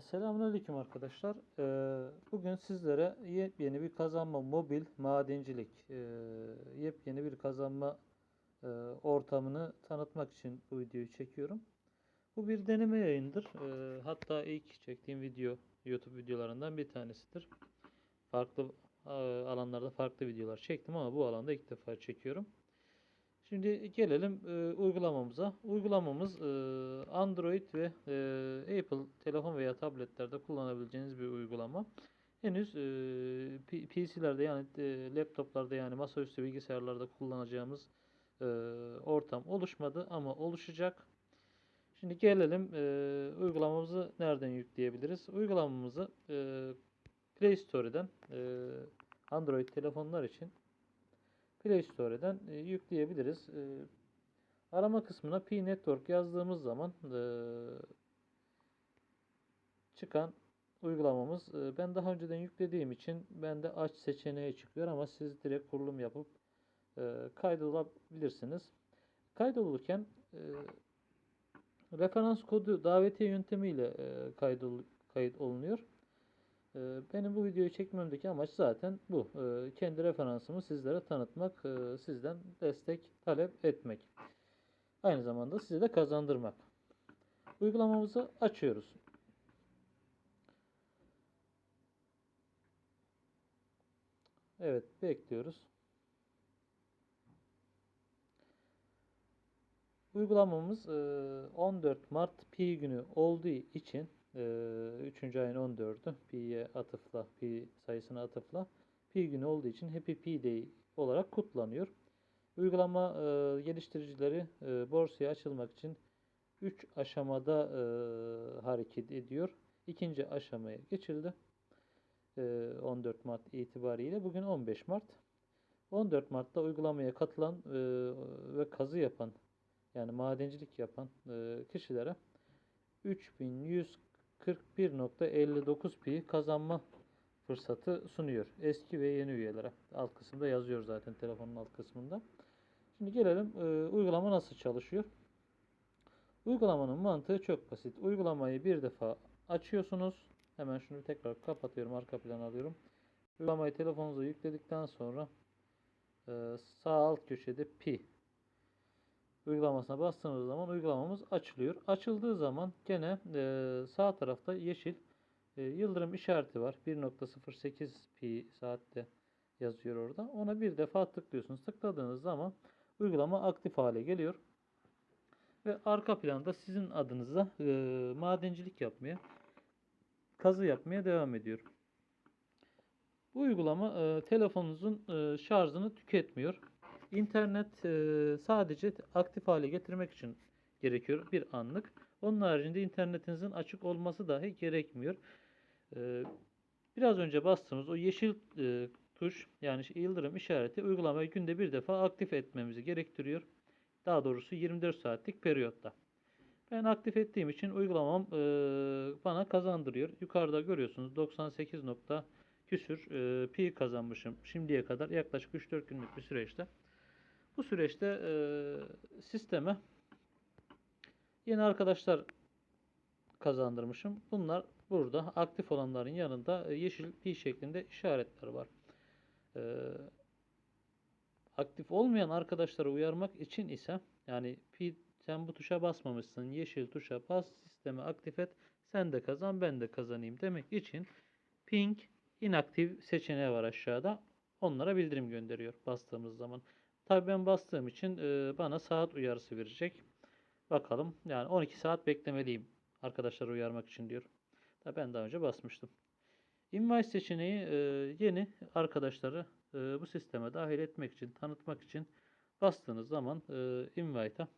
Selamünaleyküm arkadaşlar. Ee, Bugün sizlere yepyeni bir kazanma mobil madencilik, e, yepyeni bir kazanma e, ortamını tanıtmak için bu videoyu çekiyorum. Bu bir deneme yayındır. Hatta ilk çektiğim video YouTube videolarından bir tanesidir. Farklı e, alanlarda farklı videolar çektim ama bu alanda ilk defa çekiyorum. Şimdi gelelim e, uygulamamıza. Uygulamamız e, Android ve e, Apple telefon veya tabletlerde kullanabileceğiniz bir uygulama. Henüz e, PC'lerde yani e, laptoplarda yani masaüstü bilgisayarlarda kullanacağımız e, ortam oluşmadı ama oluşacak. Şimdi gelelim e, uygulamamızı nereden yükleyebiliriz? Uygulamamızı e, Play Store'dan e, Android telefonlar için Play Store'dan e, yükleyebiliriz. E, arama kısmına Pi Network yazdığımız zaman e, çıkan uygulamamız e, ben daha önceden yüklediğim için bende aç seçeneği çıkıyor ama siz direkt kurulum yapıp e, kaydolabilirsiniz. Kaydolurken e, referans kodu davetiye yöntemiyle e, kaydol, kayıt olunuyor. Ee, Benim bu videoyu çekmemdeki amaç zaten bu. Ee, Kendi referansımı sizlere tanıtmak, e, sizden destek talep etmek. Aynı zamanda size de kazandırmak. Uygulamamızı açıyoruz. Evet, bekliyoruz. Uygulamamız e, 14 Mart Pi günü olduğu için 3. ayın 14'ü Pi'ye atıfla, Pi sayısına atıfla Pi günü olduğu için Happy Pi Day olarak kutlanıyor. Uygulama e, geliştiricileri e, borsaya açılmak için 3 aşamada e, hareket ediyor. İkinci aşamaya geçildi. E, 14 Mart itibariyle. Bugün 15 Mart. 14 Mart'ta uygulamaya katılan e, ve kazı yapan yani madencilik yapan e, kişilere 3141.59 pi kazanma fırsatı sunuyor. Eski ve yeni üyelere. Alt kısımda yazıyor zaten telefonun alt kısmında. Şimdi gelelim e, uygulama nasıl çalışıyor. Uygulamanın mantığı çok basit. Uygulamayı bir defa açıyorsunuz. Hemen şunu tekrar kapatıyorum. Arka plan alıyorum. Uygulamayı telefonunuza yükledikten sonra e, sağ alt köşede pi uygulamasına bastığımız zaman uygulamamız açılıyor. Açıldığı zaman gene e, sağ tarafta yeşil e, yıldırım işareti var. 1.08 pi saatte yazıyor orada. Ona bir defa tıklıyorsunuz. Tıkladığınız zaman uygulama aktif hale geliyor. Ve arka planda sizin adınıza e, madencilik yapmaya, kazı yapmaya devam ediyor. Bu uygulama e, telefonunuzun e, şarjını tüketmiyor. İnternet sadece aktif hale getirmek için gerekiyor bir anlık. Onun haricinde internetinizin açık olması dahi gerekmiyor. Biraz önce bastığımız o yeşil tuş yani yıldırım işareti uygulamayı günde bir defa aktif etmemizi gerektiriyor. Daha doğrusu 24 saatlik periyotta. Ben aktif ettiğim için uygulamam bana kazandırıyor. Yukarıda görüyorsunuz 98 nokta küsür pi kazanmışım şimdiye kadar yaklaşık 3-4 günlük bir süreçte. Bu süreçte e, sisteme yeni arkadaşlar kazandırmışım. Bunlar burada aktif olanların yanında e, yeşil pi şeklinde işaretler var. E, aktif olmayan arkadaşları uyarmak için ise yani pi sen bu tuşa basmamışsın yeşil tuşa bas sistemi aktif et sen de kazan ben de kazanayım demek için ping inaktif seçeneği var aşağıda onlara bildirim gönderiyor bastığımız zaman. Tabii ben bastığım için bana saat uyarısı verecek. Bakalım yani 12 saat beklemeliyim arkadaşları uyarmak için diyor. Tabii ben daha önce basmıştım. Invite seçeneği yeni arkadaşları bu sisteme dahil etmek için, tanıtmak için bastığınız zaman e, invite'a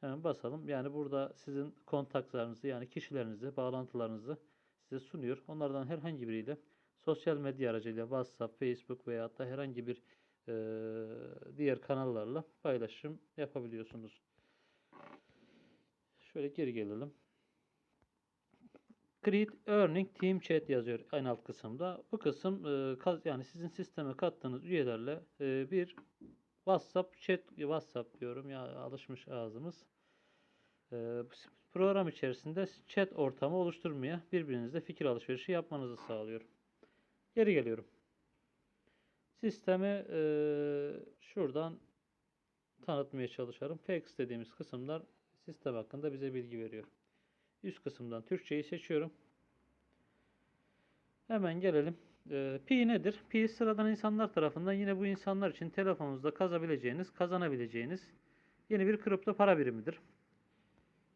hemen basalım. Yani burada sizin kontaklarınızı yani kişilerinizi, bağlantılarınızı size sunuyor. Onlardan herhangi biriyle sosyal medya aracıyla WhatsApp, Facebook veya da herhangi bir diğer kanallarla paylaşım yapabiliyorsunuz. Şöyle geri gelelim. Create Earning Team Chat yazıyor en alt kısımda. Bu kısım e, yani sizin sisteme kattığınız üyelerle e, bir WhatsApp chat WhatsApp diyorum ya alışmış ağzımız. E, program içerisinde chat ortamı oluşturmaya, birbirinizle fikir alışverişi yapmanızı sağlıyor. Geri geliyorum. Sistemi eee, şuradan tanıtmaya çalışalım. Facts dediğimiz kısımlar sistem hakkında bize bilgi veriyor. Üst kısımdan Türkçeyi seçiyorum. Hemen gelelim. Eee, pi nedir? Pi sıradan insanlar tarafından yine bu insanlar için telefonunuzda kazabileceğiniz, kazanabileceğiniz yeni bir kripto para birimidir.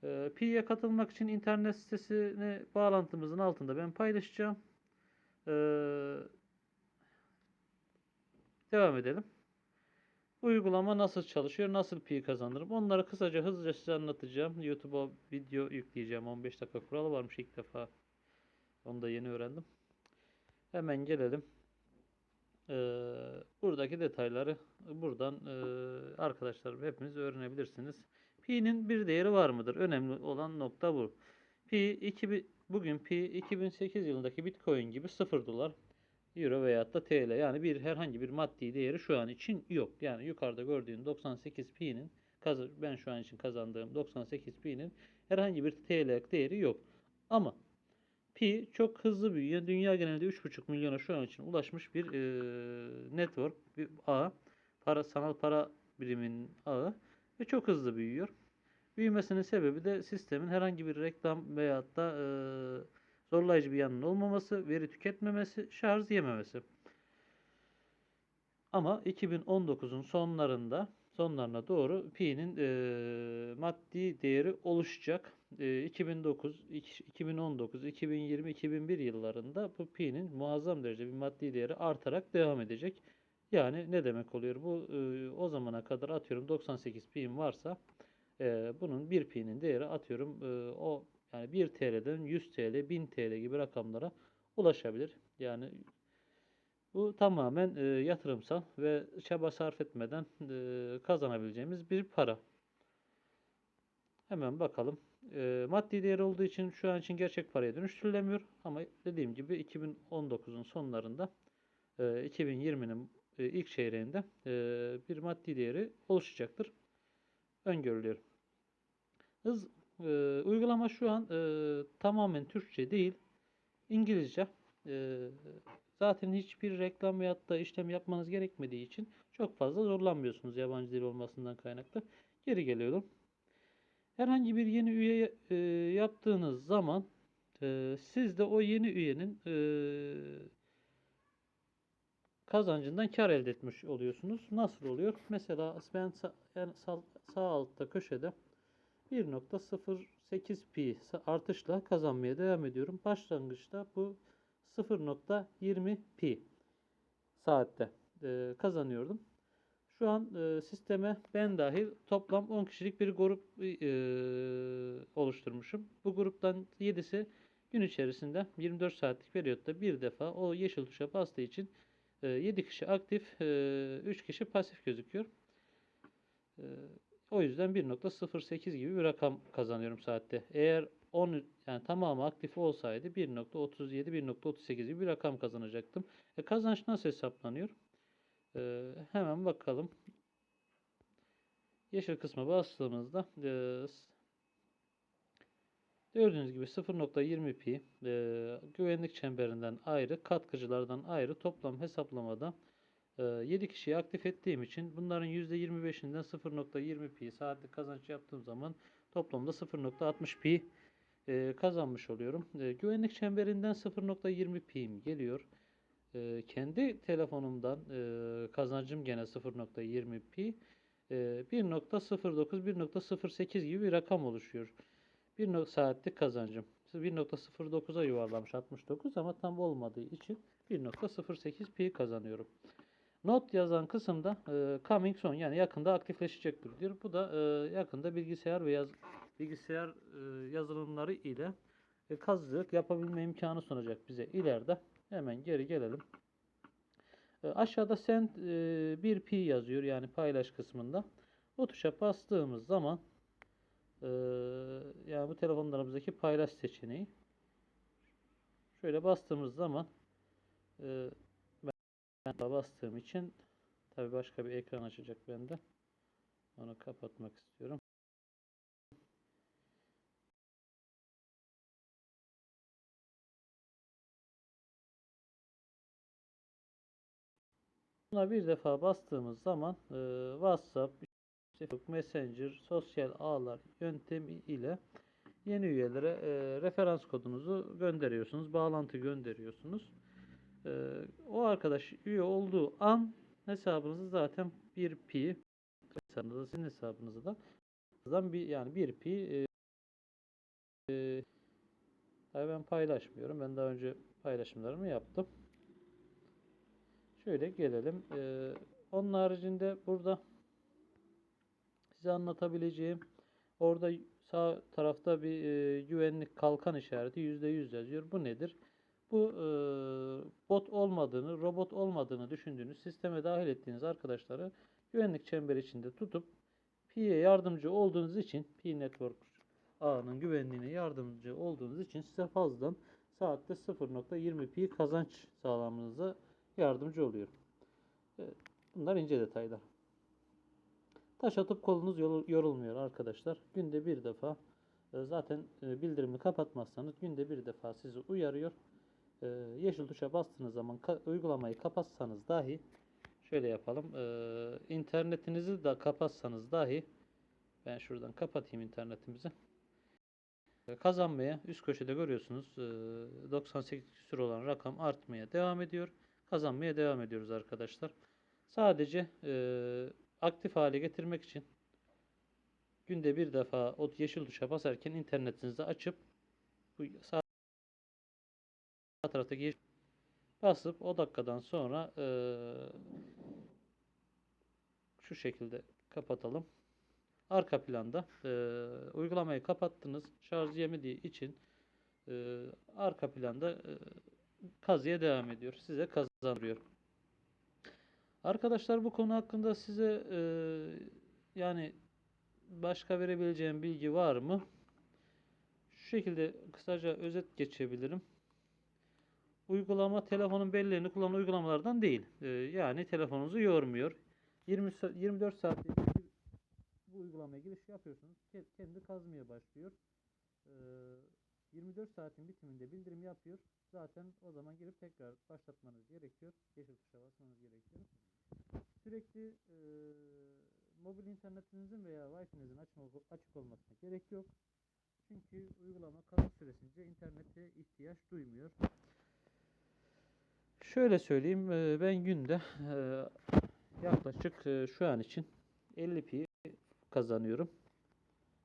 Eee, Pi'ye katılmak için internet sitesini bağlantımızın altında ben paylaşacağım. Eee, devam edelim. Uygulama nasıl çalışıyor, nasıl pi kazanırım? Onları kısaca hızlıca size anlatacağım. YouTube'a video yükleyeceğim. 15 dakika kuralı varmış ilk defa. Onu da yeni öğrendim. Hemen gelelim. Ee, buradaki detayları buradan e, arkadaşlar hepiniz öğrenebilirsiniz. Pi'nin bir değeri var mıdır? Önemli olan nokta bu. Pi 2000, bugün Pi 2008 yılındaki Bitcoin gibi 0 dolar, Euro veyahut da TL yani bir herhangi bir maddi değeri şu an için yok. Yani yukarıda gördüğün 98 Pi'nin ben şu an için kazandığım 98 Pi'nin herhangi bir TL değeri yok. Ama Pi çok hızlı büyüyor. Dünya genelinde 3,5 milyona şu an için ulaşmış bir e, network, bir ağ. Para, sanal para biriminin ağı ve çok hızlı büyüyor. Büyümesinin sebebi de sistemin herhangi bir reklam veyahut da e, zorlayıcı bir yanının olmaması, veri tüketmemesi, şarj yememesi. Ama 2019'un sonlarında sonlarına doğru Pi'nin e, maddi değeri oluşacak. E, 2009, iki- 2019, 2020, 2021 yıllarında bu Pi'nin muazzam derece bir maddi değeri artarak devam edecek. Yani ne demek oluyor bu? E, o zamana kadar atıyorum 98 Pi'm varsa e, bunun 1 Pi'nin değeri atıyorum e, o yani 1 TL'den 100 TL, 1000 TL gibi rakamlara ulaşabilir. Yani bu tamamen e, yatırımsal ve çaba sarf etmeden e, kazanabileceğimiz bir para. Hemen bakalım. E, maddi değeri olduğu için şu an için gerçek paraya dönüştürülemiyor. Ama dediğim gibi 2019'un sonlarında e, 2020'nin e, ilk çeyreğinde e, bir maddi değeri oluşacaktır. Öngörülüyor. Hız e, uygulama şu an e, tamamen Türkçe değil, İngilizce. E, zaten hiçbir reklam veyahut da işlem yapmanız gerekmediği için çok fazla zorlanmıyorsunuz yabancı dil olmasından kaynaklı. Geri geliyorum. Herhangi bir yeni üye e, yaptığınız zaman e, siz de o yeni üyenin e, kazancından kar elde etmiş oluyorsunuz. Nasıl oluyor? Mesela ben sağ, yani sağ, sağ altta köşede 1.08 pi artışla kazanmaya devam ediyorum. Başlangıçta bu 0.20 pi saatte e, kazanıyordum. Şu an e, sisteme ben dahil toplam 10 kişilik bir grup e, oluşturmuşum. Bu gruptan 7'si gün içerisinde 24 saatlik periyotta bir defa o yeşil tuşa bastığı için e, 7 kişi aktif, e, 3 kişi pasif gözüküyor. E, o yüzden 1.08 gibi bir rakam kazanıyorum saatte. Eğer 10 yani tamamı aktif olsaydı 1.37 1.38 gibi bir rakam kazanacaktım. E, kazanç nasıl hesaplanıyor? E, hemen bakalım. Yeşil kısma bastığımızda e, gördüğünüz gibi 0.20 pi e, güvenlik çemberinden ayrı, katkıcılardan ayrı toplam hesaplamada 7 kişiyi aktif ettiğim için bunların %25'inden 0.20 pi saatlik kazanç yaptığım zaman toplamda 0.60 pi e, kazanmış oluyorum. E, güvenlik çemberinden 0.20 pi'm geliyor. E, kendi telefonumdan kazancım gene 0.20 pi. E, 1.09 1.08 gibi bir rakam oluşuyor. 1 saatlik kazancım. 1.09'a yuvarlamış 69 ama tam olmadığı için 1.08 pi kazanıyorum. Not yazan kısımda e, coming soon yani yakında aktifleşecektir diyor. Bu da e, yakında bilgisayar ve yaz, bilgisayar e, yazılımları ile e, kazıcılık yapabilme imkanı sunacak bize ileride. Hemen geri gelelim. E, aşağıda send e, bir pi yazıyor yani paylaş kısmında. O tuşa bastığımız zaman e, yani bu telefonlarımızdaki paylaş seçeneği şöyle bastığımız zaman e, ben bastığım için tabi başka bir ekran açacak bende. Onu kapatmak istiyorum. Buna bir defa bastığımız zaman e, WhatsApp, Facebook Messenger, sosyal ağlar yöntemi ile yeni üyelere e, referans kodunuzu gönderiyorsunuz, bağlantı gönderiyorsunuz. E, o arkadaş üye olduğu an hesabınızı zaten bir pi hesabınızda sizin hesabınızda da zaten bir yani bir pi e, e, ben paylaşmıyorum. Ben daha önce paylaşımlarımı yaptım. Şöyle gelelim. E, onun haricinde burada size anlatabileceğim orada sağ tarafta bir e, güvenlik kalkan işareti %100 yazıyor. Bu nedir? Bu e, bot olmadığını, robot olmadığını düşündüğünüz sisteme dahil ettiğiniz arkadaşları güvenlik çemberi içinde tutup Pi'ye yardımcı olduğunuz için Pi Network ağının güvenliğine yardımcı olduğunuz için size fazladan saatte 0.20 pi kazanç sağlamanıza yardımcı oluyor. Bunlar ince detaylar. Taş atıp kolunuz yorul- yorulmuyor arkadaşlar. Günde bir defa zaten bildirimi kapatmazsanız günde bir defa sizi uyarıyor. E, Yeşil tuşa bastığınız zaman ka- uygulamayı kapatsanız dahi şöyle yapalım. e, internetinizi de kapatsanız dahi ben şuradan kapatayım internetimizi. Kazanmaya üst köşede görüyorsunuz e, 98 küsur olan rakam artmaya devam ediyor. Kazanmaya devam ediyoruz arkadaşlar. Sadece e, aktif hale getirmek için günde bir defa o yeşil tuşa basarken internetinizi açıp bu sağ taraftaki yeşil basıp o dakikadan sonra e, şu şekilde kapatalım. Arka planda e, uygulamayı kapattınız. Şarj yemediği için e, arka planda e, kazıya devam ediyor. Size kazandırıyor. Arkadaşlar bu konu hakkında size e, yani başka verebileceğim bilgi var mı? Şu şekilde kısaca özet geçebilirim. Uygulama telefonun belleğini kullanan uygulamalardan değil. E, yani telefonunuzu yormuyor. 20 sa- 24 saat bu uygulamaya giriş yapıyorsunuz. Ke- Kendi kazmaya başlıyor. E, 24 saatin bitiminde bildirim yapıyor. Zaten o zaman girip tekrar başlatmanız gerekiyor. Yeşil tuşa basmanız gerekiyor. Sürekli e, mobil internetinizin veya Wi-Fi'nizin açık, açık olmasına gerek yok. Çünkü uygulama kazı süresince internete ihtiyaç duymuyor. Şöyle söyleyeyim, e, ben günde e, yaklaşık e, şu an için 50 pi kazanıyorum.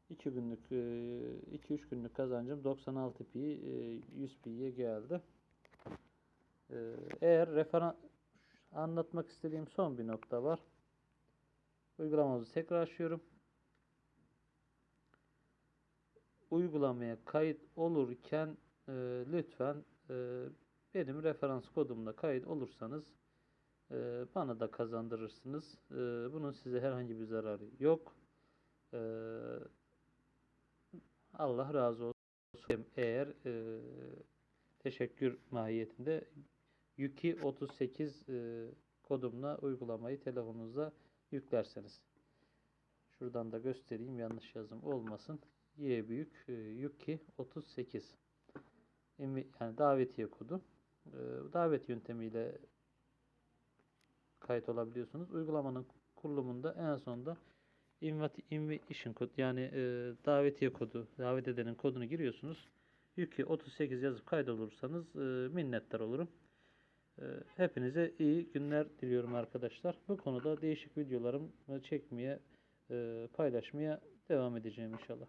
2 günlük 2-3 günlük kazancım 96 pi e, 100 pi'ye geldi. Eğer referans anlatmak istediğim son bir nokta var. Uygulamamızı tekrar açıyorum. Uygulamaya kayıt olurken e, lütfen e, benim referans kodumla kayıt olursanız e, bana da kazandırırsınız. E, bunun size herhangi bir zararı yok. E, Allah razı olsun. Eğer e, teşekkür mahiyetinde Yuki 38 e, kodumla uygulamayı telefonunuza yüklerseniz. Şuradan da göstereyim yanlış yazım olmasın. Y büyük e, Yuki 38. Emi- Yani davetiye kodu. E, davet yöntemiyle kayıt olabiliyorsunuz. Uygulamanın kurulumunda en sonunda invitation kod yani e, davetiye kodu, davet edenin kodunu giriyorsunuz. Yuki 38 yazıp kaydolursanız e, minnettar olurum. E, hepinize iyi günler diliyorum arkadaşlar. Bu konuda değişik videolarımı çekmeye, e, paylaşmaya devam edeceğim inşallah.